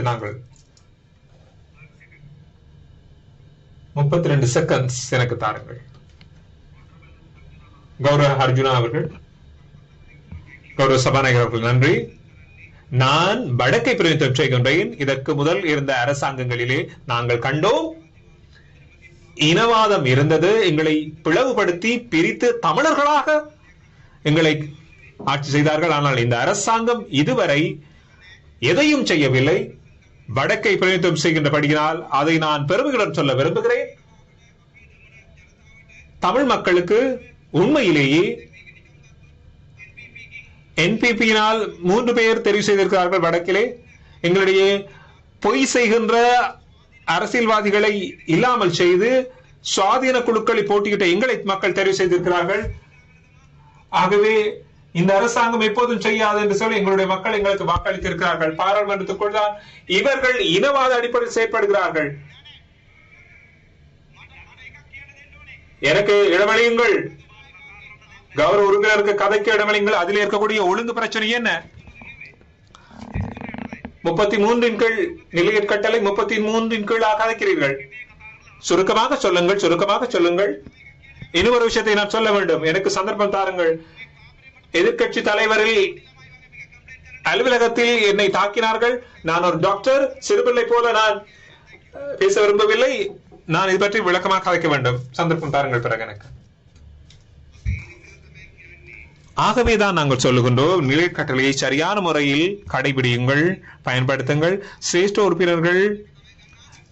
நாங்கள் முப்பத்தி ரெண்டு செகண்ட்ஸ் எனக்கு தாருங்கள். கௌரவ அர்ஜுனா அவர்கள் கௌரவ சபாநாயகர் அவர்கள் நன்றி. நான் வடக்கை பிரதிநிதித்துவம் கொண்டேன். இதற்கு முதல் இருந்த அரசாங்கங்களிலே நாங்கள் கண்டோம். இனவாதம் இருந்தது. எங்களை பிளவுபடுத்தி பிரித்து தமிழர்களாக எங்களை ஆட்சி செய்தார்கள். ஆனால் இந்த அரசாங்கம் இதுவரை எதையும் செய்யவில்லை. வடக்கை பிரதிநிதித்துவம் செய்கின்றபடியினால் அதை நான் பெருமைகளுடன் சொல்ல விரும்புகிறேன். தமிழ் மக்களுக்கு உண்மையிலேயே என்பிபியினால் மூன்று பேர் தெரிவு செய்திருக்கிறார்கள் வடக்கிலே. எங்களுடைய பொய் செய்கின்ற அரசியல்வாதிகளை இல்லாமல் செய்து சுவாதீன குழுக்களை போட்டியிட்ட எங்களை மக்கள் தெரிவு செய்திருக்கிறார்கள். ஆகவே இந்த அரசாங்கம் எப்போதும் செய்யாது என்று சொல்லி எங்களுடைய மக்கள் எங்களுக்கு வாக்களித்திருக்கிறார்கள். பாராளுமன்றத்துக்குள் தான் இவர்கள் இனவாத அடிப்படையில் செயற்படுகிறார்கள். எனக்கு இடமளியுங்கள். கௌரவ உறுப்பினருக்கு கதைக்கு இடமளியுங்கள். அதில் இருக்கக்கூடிய ஒழுங்கு பிரச்சனை என்ன? முப்பத்தி மூன்றின் கீழ் நிலையற் கட்டளை முப்பத்தி மூன்றின் கீழாக கதைக்கிறீர்கள் சுருக்கமாக சொல்லுங்கள் சுருக்கமாக சொல்லுங்கள். இனி ஒரு விஷயத்தை நான் சொல்ல வேண்டும். எனக்கு சந்தர்ப்பம் தாருங்கள். எதிர்கட்சி தலைவரில் அலுவலகத்தில் என்னை தாக்கினார்கள். நான் ஒரு டாக்டர் சிறுபிள்ளை போல நான் பேச விரும்பவில்லை. நான் இது பற்றி விளக்கமாக கதைக்க வேண்டும். சந்தர்ப்பம் தாருங்கள் பிறகு எனக்கு. ஆகவேதான் நாங்கள் சொல்லுகின்றோம் நிலைக்கட்டளையை சரியான முறையில் கடைபிடியுங்கள் பயன்படுத்துங்கள். சிரேஷ்ட உறுப்பினர்கள்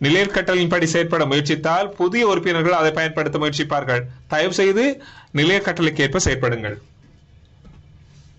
நிலையற்கட்டளையின்படி செயற்பட முயற்சித்தால் புதிய உறுப்பினர்கள் அதை பயன்படுத்த முயற்சிப்பார்கள். தயவு செய்து நிலையற்கட்டளைக்கு ஏற்ப செயற்படுங்கள்.